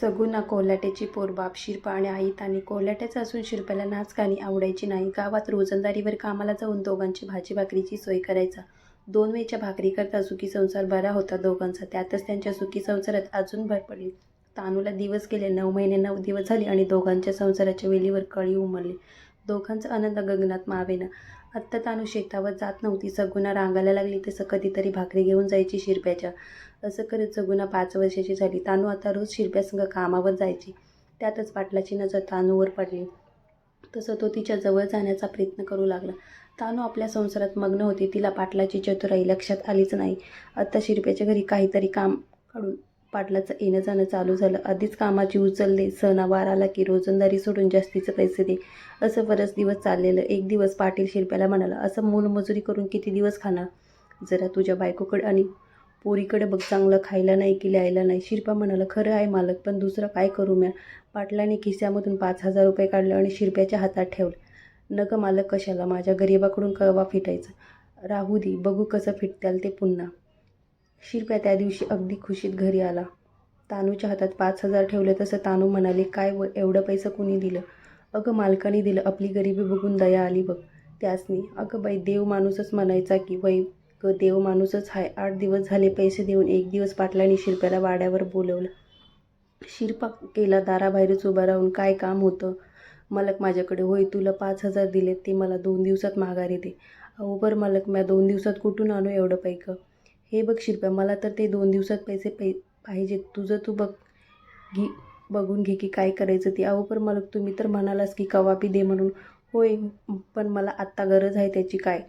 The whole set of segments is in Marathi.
सगुना कोल्हाट्याची पोर बाप शिरपा आणि आई तानी कोल्हाट्याचं असून शिरप्याला नाचगाणी आवडायची नाही. गावात रोजंदारीवर कामाला जाऊन दोघांची भाजी भाकरीची सोय करायचा. दोन वेळच्या भाकरीकरता सुखी संसार बरा होता दोघांचा. त्यातच त्यांच्या सुखी संसारात अजून भर पडली. तानूला दिवस गेले नऊ महिने नऊ दिवस झाले आणि दोघांच्या संसाराच्या वेलीवर कळी उमरली दोघांचा आनंद गगनात मावेना. आत्ता तानू शेतावर जात नव्हती. सगुना रांगायला लागली तसं कधीतरी भाकरी घेऊन जायची शिरप्याच्या. असं करत जगुना पाच वर्षाची झाली. तानू आता रोज शिरप्यासंग कामावर जायची. त्यातच पाटलाची नजर तानूवर पडली. तसं तो तिच्या जवळ जाण्याचा प्रयत्न करू लागला. तानू आपल्या संसारात मग्न होती. तिला पाटलाची चतुराई लक्षात आलीच नाही. आत्ता शिरप्याच्या घरी काहीतरी काम काढून पाटलाचं येणं जाणं चालू झालं. आधीच कामाची उचल दे सणावार आला की रोजंदारी सोडून जास्तीचे पैसे दे. असं बरंच दिवस चाललेलं. एक दिवस पाटील शिरप्याला म्हणाला असं मोलमजुरी करून किती दिवस खाणार? जरा तुझ्या बायकोकडे आणि पोरीकडे बघ चांगलं खायला नाही की लिहायला नाही. शिरपा म्हणाला खरं आहे मालक पण दुसरं काय करू म्या? पाटलाने खिस्यामधून पाच हजार रुपये काढले आणि शिरप्याच्या हातात ठेवले. नग मालक कशाला? माझ्या गरिबाकडून कवा फिटायचं? राहू दे बघू कसं फिटताल ते पुन्हा. शिरप्या त्या दिवशी अगदी खुशीत घरी आला. तानूच्या हातात पाच हजार ठेवले तसं तानू म्हणाले काय व एवढं पैसा कुणी दिलं? अगं मालकाने दिलं आपली गरिबी बघून दया आली बघ त्यासनी. अगं बाई देव माणूसच म्हणायचा की वै ग देव माणूसच आहे आठ दिवस झाले पैसे देऊन एक दिवस पाटलांनी शिरप्याला वाड्यावर बोलवलं. शिरपा केला दाराबाहेरच उभा राहून काय काम होतं? मलक माझ्याकडे होय तुला पाच हजार दिले ते मला दोन दिवसात माघारी दे अहो बरं मलक म्या दोन दिवसात कुठून आणू एवढं पैकं? हे बघ शिरप्या मला तर ते दोन दिवसात पैसे पै पाहिजेत. तुझं तू बघ घे बघून घे की काय करायचं ते. अहो पण मलक तुम्ही तर म्हणालास की कवापी दे म्हणून. होय पण मला आत्ता गरज आहे त्याची काय?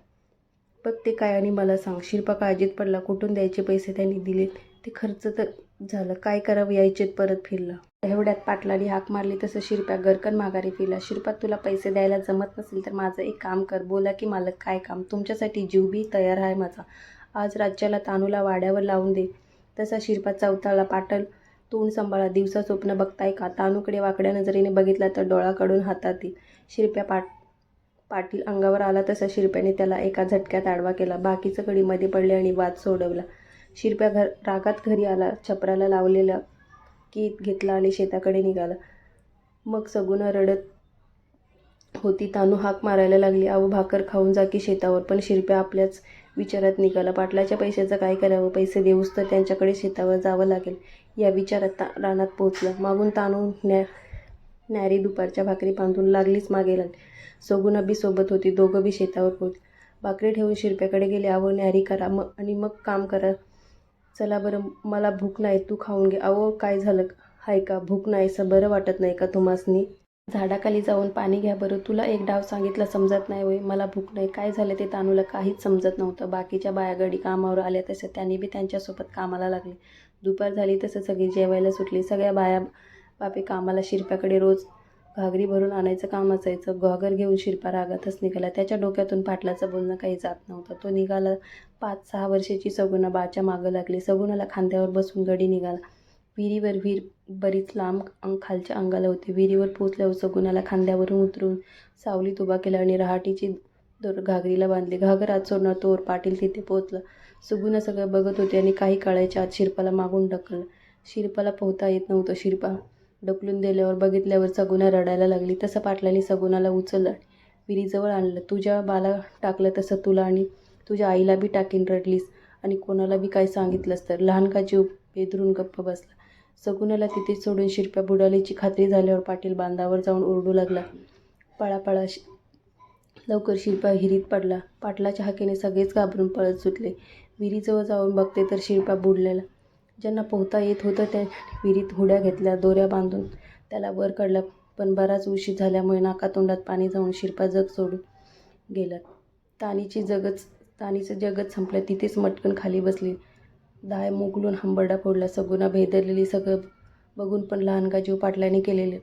बघ ते काय आणि मला सांग शिरपा काळजीत पडला. कुठून द्यायचे पैसे त्यांनी दिलेत? ते खर्च तर झालं. काय करावं? यायचेत परत फिरला. एवढ्यात पाटलाने हाक मारली. तसं शिरप्या गरकन माघारी फिरला. शिरपा तुला पैसे द्यायला जमत नसेल तर माझं एक काम कर. बोला की मालक काय काम? तुमच्यासाठी जीव बी तयार आहे माझा. आज राज्याला तानूला वाड्यावर लावून दे. तसा शिरपा चौथाला पाटल तोंड सांभाळा. दिवसा स्वप्न बघताय का? तानूकडे वाकड्या नजरेने बघितला तर डोळा काढून हातात येईल शिरप्या पाट पाटील अंगावर आला तसा शिरप्याने त्याला एका झटक्यात आडवा केला. बाकीचं कडी मध्ये पडले आणि वाद सोडवला. शिरप्या घर रागात घरी आला. छपराला लावलेला कीत घेतला आणि शेताकडे निघाला. मग सगुण रडत होती. तानू हाक मारायला लागली. अहो भाकर खाऊन जा की शेतावर. पण शिरप्या आपल्याच विचारात निघाला. पाटलाच्या पैशाचं काय करावं? पैसे देऊस तर त्यांच्याकडे शेतावर जावं लागेल. या विचारात ता रानात पोहोचलं. मागून तानू न्या न्यारी दुपारच्या भाकरी बांधून लागलीच मागे लागली सोबत होती दोघं बी शेतावर पोहोचले भाकरी ठेवून शिरप्याकडे गेले अहो न्यारी करा मग आणि मग काम करा. चला बरं मला भूक नाही तू खाऊन घे. अहो काय झालं? हाय का? भूक नाही असं बरं वाटत नाही का तुम्हासनी? झाडाखाली जाऊन पाणी घ्या बरं. तुला एक डाव सांगितलं समजत नाही होय. मला भूक नाही. काय झालं ते तानूला काहीच समजत नव्हतं. बाकीच्या बायागाडी कामावर आल्या तसं त्यांनी बी त्यांच्यासोबत कामाला लागले. दुपार झाली तसं सगळी जेवायला सुटली. सगळ्या बाया बापे कामाला शिरप्याकडे रोज घागरी भरून आणायचं काम असायचं घागर घेऊन शिरपा रागातच निघाला. त्याच्या डोक्यातून पाटलाचं बोलणं काही जात नव्हतं. तो निघाला. पाच सहा वर्षाची सगुणा बाच्या मागं लागली. सगुणाला खांद्यावर बसून गडी निघाला. विहिरीवर विहीर बरीच लांब अंग खालच्या अंगाला होती. विहिरीवर पोचल्यावर सगुणाला खांद्यावरून उतरून सावलीत उभा केला आणि रहाटीची दोर घागरीला बांधली. घागर आत सोडणार तोर पाटील तिथे पोचला सुगुणा सगळं बघत होते आणि काही काळाच्या आत शिरपाला मागून ढकललं. शिरपाला पोहता येत नव्हतं. शिरपा ढकलून दिल्यावर बघितल्यावर सगुना रडायला लागली. तसं पाटलाने सगुनाला उचललं विहिरीजवळ आणलं. तुझ्या बाला टाकलं तसं तुला आणि तुझ्या आईला बी टाकीन रडलीस. आणि कोणाला बी काय सांगितलंस तर. लहान का जीव बेदरून गप्प बसला. सगुनाला तिथेच सोडून शिरप्या बुडालीची खात्री झाल्यावर पाटील बांधावर जाऊन ओरडू लागला. पळापळा शि लवकर शिरपा हिरीत पडला. पाटलाच्या हाकेने सगळेच घाबरून पळत सुटले. विहिरीजवळ जाऊन बघते तर शिरपा बुडलेला ज्यांना पोहता येत होतं त्या विहिरीत होड्या घेतल्या दोऱ्या बांधून त्याला वर काढला. पण बराच उशीर झाल्यामुळे नाकातोंडात पाणी जाऊन शिरपा जग सोडून गेला. तानीची जगच तानीचं जगच संपलं. तिथेच मटकन खाली बसली. दाय मुगलून हंबरडा फोडला. सगुणा भेदरलेली सगळं बघून पण लहानगा जीव पाटलाने केलेले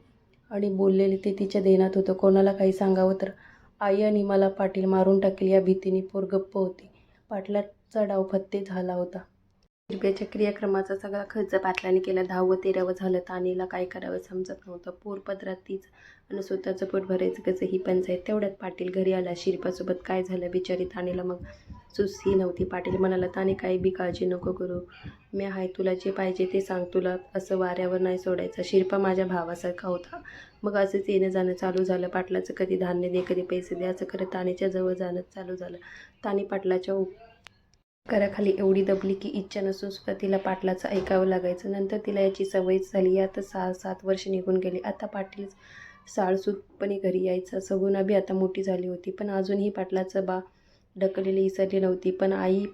आणि बोललेले ते तिच्या देण्यात होतं. कोणाला काही सांगावं तर आई आणि मला पाटील मारून टाकेल या भीतीने. पोर गप्प होती. पाटलाचा डाव फत्ते झाला होता. शिरप्याच्या क्रियाक्रमाचा सगळा खर्च पाटलाने केला. दहावं तेरावं झालं. तानीला काय करावं समजत नव्हतं. पोर पदरात तीच आणि स्वतःचं पोट भरायचं कसं ही पंचायत तेवढ्यात पाटील घरी आला. शिरपासोबत काय झालं? बिचारी तानीला मग सुसही नव्हती. पाटील म्हणाला ताने काही बी काळजी नको करू. मी आहे तुला जे पाहिजे ते सांग. तुला असं वाऱ्यावर नाही सोडायचं. शिरपा माझ्या भावासारखा होता. मग असंच येणं जाणं चालू झालं. पाटलाचं कधी धान्य दे कधी पैसे दे असं करत तानेच्या जवळ जाणं चालू झालं. ताने पाटलाच्या घराखाली कराखाली एवढी दबली की इच्छा नसून सुद्धा तिला पाटलाचं ऐकावं लागायचं. नंतर तिला याची सवयच झाली. यातच सहा सात वर्ष निघून गेली. आता पाटील साळसूतपणे घरी यायचं. सगुणा बी आता मोठी झाली होती. पण अजूनही पाटलाचं बा ढकलेली इसरली नव्हती. पण आई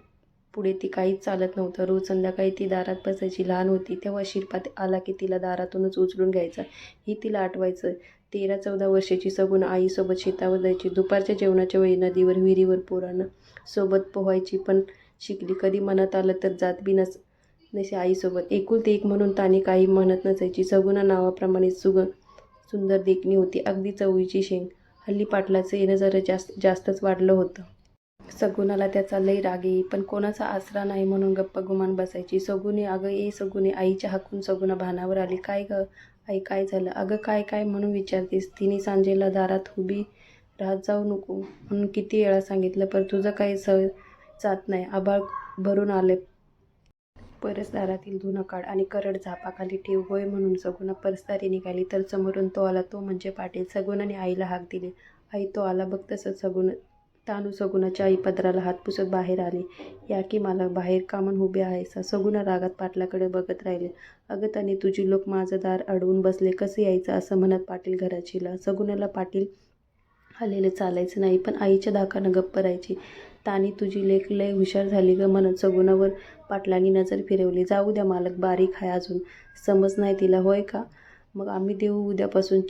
पुढे ती काहीच चालत नव्हतं. रोज संध्याकाळी ती दारात बसायची. लहान होती तेव्हा शिरपात आला की तिला दारातूनच उचलून घ्यायचा. ही तिला आठवायचं. तेरा चौदा वर्षाची सगुण आईसोबत शेतावर जायची. दुपारच्या जेवणाच्या वेळी नदीवर विहिरीवर पोरांना सोबत पोहायची. पण शिकली. कधी मनात आलं तर जात बी नस नसे आईसोबत. एकूल ते एक म्हणून ताने काही म्हणत नसायची. सगुणा नावाप्रमाणे सुग सुंदर देखणी होती. अगदी चवळीची शेंग. हल्ली पाटलाचं येणं जरा जास्त जास्तच वाढलं होतं. सगुणाला त्याचा लई राग येई पण कोणाचा आसरा नाही म्हणून गप्प गुमान बसायची. सगुणे अगं ये सगुने आईच्या हाकून सगुणा भानावर आली. काय ग? आई काय झालं? अगं काय काय म्हणून विचारतेस? तिने सांजेला दारात उभी राहत जाऊ नको म्हणून किती वेळा सांगितलं पण तुझं काही स जात नाही. आभाळ भरून आले. परसदारातील धुणं आणि करड झापाखाली ठेव होय म्हणून सगुणा परसदारी निघाली. तर समोरून तो आला. तो म्हणजे पाटील. सगुणाने आईला हाक दिली. आई तो आला. बघ तसंच सगुण तानू सगुणाच्या आई पदराला हात पुसत बाहेर आली. या की मला बाहेर कामन उभे आहेसा सगुणा रागात पाटलाकडे बघत राहिले. अगं त्याने तुझी लोक माझं दार अडवून बसले. कसं यायचं? असं म्हणत पाटील घराचीला सगुणाला पाटील आलेलं चालायचं नाही. पण आईच्या धाकानं गप्प राहायची. तानी तुझी लेख लय हुशार झाली ग. म्हणत सगुणावर पाटलांनी नजर फिरवली. जाऊ द्या मालक बारीक आहे अजून. समज नाही तिला होय का? मग आम्ही देऊ उद्यापासून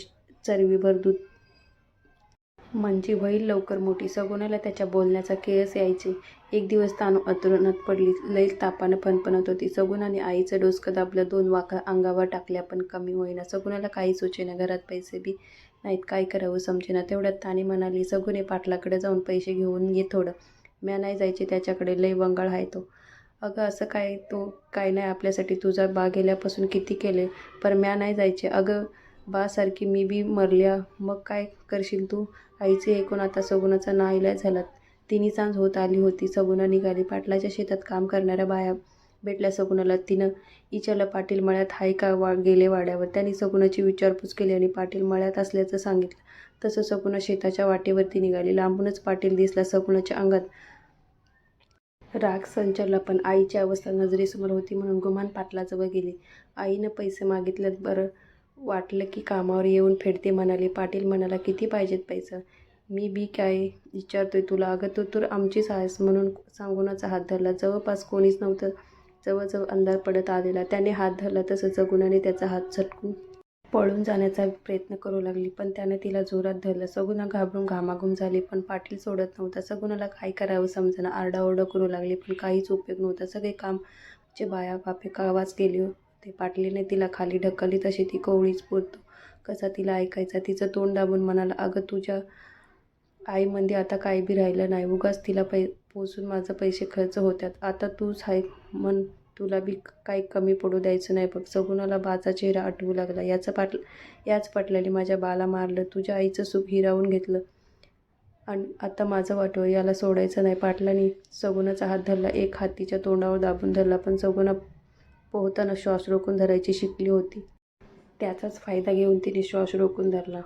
चरवीभर दूध. म्हणजे होईल लवकर मोठी. सगुणाला त्याच्या बोलण्याचा केस यायचे. एक दिवस तानू अतुरणात पडली. लई तापानं फणफणत होती. सगुणाने आईचं डोसकं दाबलं. दोन वाखा अंगावर टाकल्या पण कमी होईना. सगुणाला काही सुचेना घरात पैसे बी नाहीत. काय करावं समजेना. तेवढ्यात ताने म्हणाली सगुने पाटलाकडे जाऊन पैसे घेऊन ये थोडं. म्या नाही जायचे त्याच्याकडे लई वंगाळ आहे तो. अगं असं काय तो काय नाही आपल्यासाठी तुझा बा गेल्यापासून किती केले पर म्या नाही जायचे. अगं बासारखी मी बी मरल्या मग काय करशील तू? आईचे ऐकून आता सगुणाचा नाईलाज झाला. तिन्ही सांज होत आली होती सगुणा निघाली. पाटलाच्या शेतात काम करणाऱ्या बाया भेटल्या सगुणाला. तिनं इचारलं पाटील मळ्यात हाय का वा गेले वाड्यावर? त्यांनी सगुणाची विचारपूस केली आणि पाटील मळ्यात असल्याचं सांगितलं. तसं सगुणा शेताच्या वाटेवरती निघाली. लांबूनच पाटील दिसला सगुणाच्या अंगात. राग संचारला पण आईची अवस्था नजरेसमोर होती म्हणून गुमान पाटलाजवळ गेली. आईनं पैसे मागितल्यात बरं वाटलं की कामावर येऊन फेडते म्हणाले. पाटील म्हणाला किती पाहिजेत पैसा? मी बी काय विचारतोय तुला? अगं तू तर आमचीच आहेस म्हणून सांगूनच हात धरला. जवळपास कोणीच नव्हतं. जवळजवळ अंधार पडत आलेला. त्याने हात धरला तसं जगुनाने त्याचा हात झटकून पळून जाण्याचा प्रयत्न करू लागली पण त्याने तिला जोरात धरलं. सगुणा घाबरून घामाघूम झाली पण पाटील सोडत नव्हता. सगुणाला काय करावं समजेना आरडाओरडा करू लागली पण काहीच उपयोग नव्हता. सगळे कामचे बाया बापे कावाच गेली होते. पाटलीने तिला खाली ढकलली तशी ती कोवळीच पुरतो कसा तिला ऐकायचा? तिचं तोंड दाबून म्हणाला अगं तुझ्या आईमध्ये आता काही बी राहिलं नाही. उगाच तिला पै पोचून माझं पैसे खर्च होत्यात. आता तूच आहे मन तुला बी काही कमी पडू द्यायचं नाही. बघ सगुणाला बाचा चेहरा आठवू लागला. याचं पाट याच पाटल्याने माझ्या बाला मारलं. तुझ्या आईचं सुख हिरावून घेतलं. आणि आता माझं वाटव याला सोडायचं नाही. पाटलाने सगुणाचा हात धरला. एक हातीच्या तोंडावर दाबून धरला. पण सगुणा पोहताना श्वास रोखून धरायची शिकली होती. त्याचाच फायदा घेऊन तिने श्वास रोखून धरला.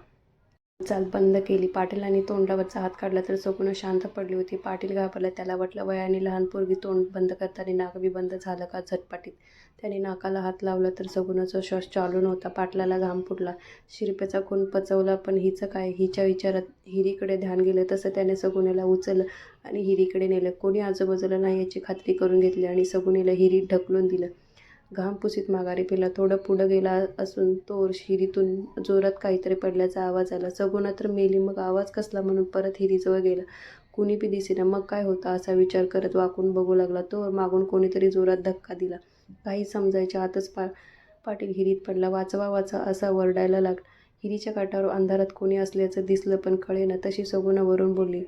चाल बंद केली. पाटीलांनी तोंडावरचा हात काढला तर सगुणा शांत पडली होती. पाटील घाबरला. त्याला वाटलं वयाने लहान पोरगी तोंड बंद करताना नाक बी बंद झालं का झटपाटीत. त्याने नाकाला हात लावला तर सगुणाचा श्वास चालू नव्हता पाटलाला घाम फुटला. शिरपेचा खून पचवला पण हिचं काय? हिच्या विचारात हिरीकडे ध्यान गेलं तसं त्याने सगुण्याला उचललं आणि हिरीकडे नेलं. कोणी आजूबाजूला नाही याची खात्री करून घेतली आणि सगुणीला हिरीत ढकलून दिलं. घामपुसीत माघारी पेला. थोडं पुढं गेला असून तो हिरीतून जोरात काहीतरी पडल्याचा आवाज आला. सगुणा तर मेली. मग आवाज कसला म्हणून परत हिरीजवळ गेला. कुणी बी दिसेना. मग काय होतं असा विचार करत वाकून बघू लागला. तो मागून कोणीतरी जोरात धक्का दिला. काही समजायच्या आतच पा पाटील हिरीत पडला. वाचवा वाचा असा वरडायला लागला. हिरीच्या काठावर अंधारात कोणी असल्याचं दिसलं पण कळेना. तशी सगुणा वरून बोलली.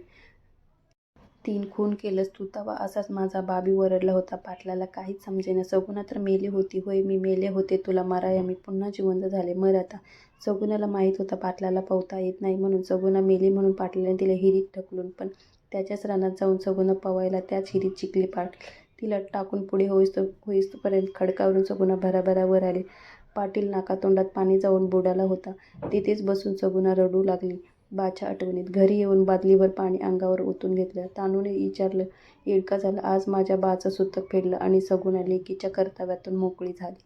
तीन खून केलंस तू तवा असाच माझा बाबी वरडला होता. पाटलाला काहीच समजेना. सगुणा तर मेली होती. होय मी मेले होते. तुला मराया. मी पुन्हा जिवंत झाले. मर आता. सगुणाला माहीत होता. पाटलाला पवता येत नाही म्हणून सगुणा मेली म्हणून पाटलाने तिला हिरीत ढकलून पण त्याच्याच रानात जाऊन सगुणा पवायला त्याच हिरीत चिकली पाटील तिला टाकून पुढे होईस होईस्तोपर्यंत खडकावरून सगुणा भराभरा वर आली. पाटील नाकातोंडात पाणी जाऊन बुडाला होता. तिथेच बसून सगुणा रडू लागली. बाच्या आठवणीत घरी येऊन बादलीभर पाणी अंगावर ओतून घेतलं. तानूने विचारलं येडका झालं. आज माझ्या बाचं सुतक फेडलं आणि सगुणा लेकीच्या कर्तव्यातून मोकळी झाली.